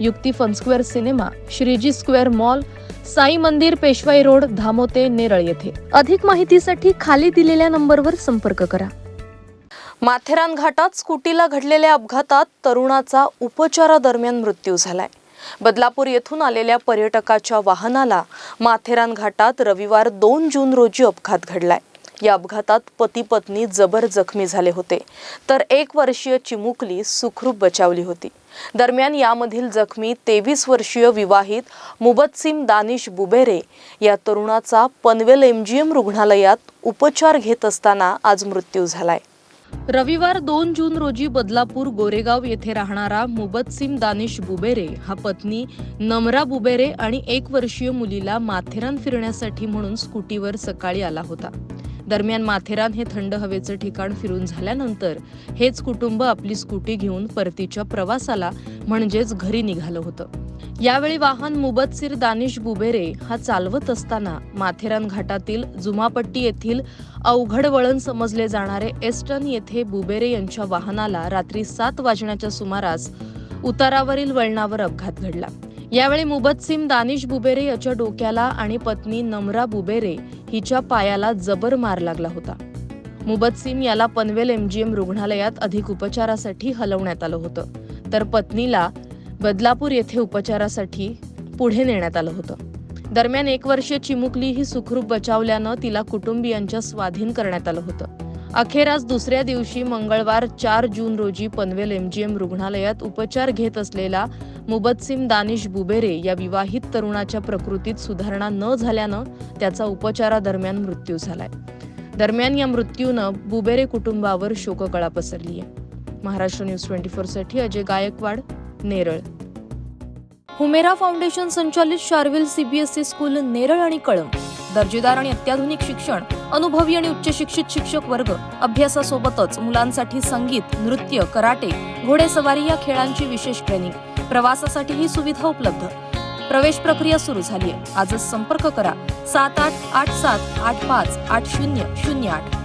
युक्ती Fun Square cinema Shreeji square mall Sai मंदिर Peshwai road धामोते Neral येथे. अधिक माहितीसाठी खाली दिलेल्या नंबरवर संपर्क करा. माथेरान घाटात स्कूटीला घडलेल्या अपघातात तरुणाचा उपचारादरम्यान मृत्यू झालाय. बदलापूर येथून आलेल्या पर्यटकाच्या वाहनाला माथेरान घाटात रविवार दोन जून रोजी अपघात घडलाय. या अपघातात पती पत्नी जबर जखमी झाले होते. तर एक वर्षीय चिमुकली सुखरूप बचावली होती. दरम्यान यामधील जखमी तेवीस वर्षीय विवाहित मुबत्सिम दानिश बुबेरे या तरुणाचा पनवेल एमजीएम रुग्णालयात उपचार घेत असताना आज मृत्यू झालाय. रविवार दोन जून रोजी बदलापूर गोरेगाव येथे राहणारा मुबत्सिम दानिश बुबेरे हा पत्नी नमरा बुबेरे आणि एक वर्षीय मुलीला माथेरान फिरण्यासाठी म्हणून स्कूटीवर सकाळी आला होता. दरम्यान माथेरान हे थंड हवेचं ठिकाण फिरून झाल्यानंतर हेच कुटुंब आपली स्कूटी घेऊन परतीच्या प्रवासाला म्हणजेच घरी निघालं होतं. यावेळी वाहन मुबत्सिर दानिश बुबेरे हा चालवत असताना माथेरान घाटातील जुमापट्टी येथील अवघड वळण समजले जाणारे एस्टन येथे बुबेरे यांच्या वाहनाला रात्री सात वाजण्याच्या सुमारास उतारावरील वळणावर अपघात घडला. यावेळी मुबत्सिम दानिश बुबेरे याच्या डोक्याला आणि पत्नी नमरा बुबेरे हिच्या पायाला जबर मार लागला होता. मुबत्सिम याला पनवेल एमजीएम रुग्णालयात अधिक उपचारासाठी हलवण्यात आलं होतं. तर पत्नीला बदलापूर येथे उपचारासाठी पुढे नेण्यात आलं होतं. दरम्यान एक वर्षीय चिमुकली ही सुखरूप बचावल्यानं तिला कुटुंबियांच्या स्वाधीन करण्यात आलं होतं. अखेर आज दुसऱ्या दिवशी मंगळवार चार जून रोजी पनवेल एमजीएम रुग्णालयात उपचार घेत असलेला मुबत्सिम दानिश बुबेरे या विवाहित तरुणाच्या प्रकृतीत सुधारणा न झाल्यानं त्याचा उपचारादरम्यान मृत्यू झालाय. दरम्यान या मृत्यूनं बुबेरे कुटुंबावर शोककळा पसरली आहे महाराष्ट्र न्यूज ट्वेंटी फोरसाठी अजय गायकवाड नेरळ. हुमेरा फाउंडेशन संचालित शार्विल सीबीएसई स्कूल नेरळ आणि कळंब. दर्जेदार आणि अत्याधुनिक शिक्षण अनुभवी आणि उच्च शिक्षित शिक्षक वर्ग अभ्यासासोबतच मुलांसाठी संगीत नृत्य कराटे घोडेसवारी या खेळांची विशेष ट्रेनिंग प्रवासासाठी ही सुविधा उपलब्ध. प्रवेश प्रक्रिया सुरू झाली आहे आजच संपर्क करा. सात आठ आठ सात आठ पाच आठ शून्य शून्य आठ.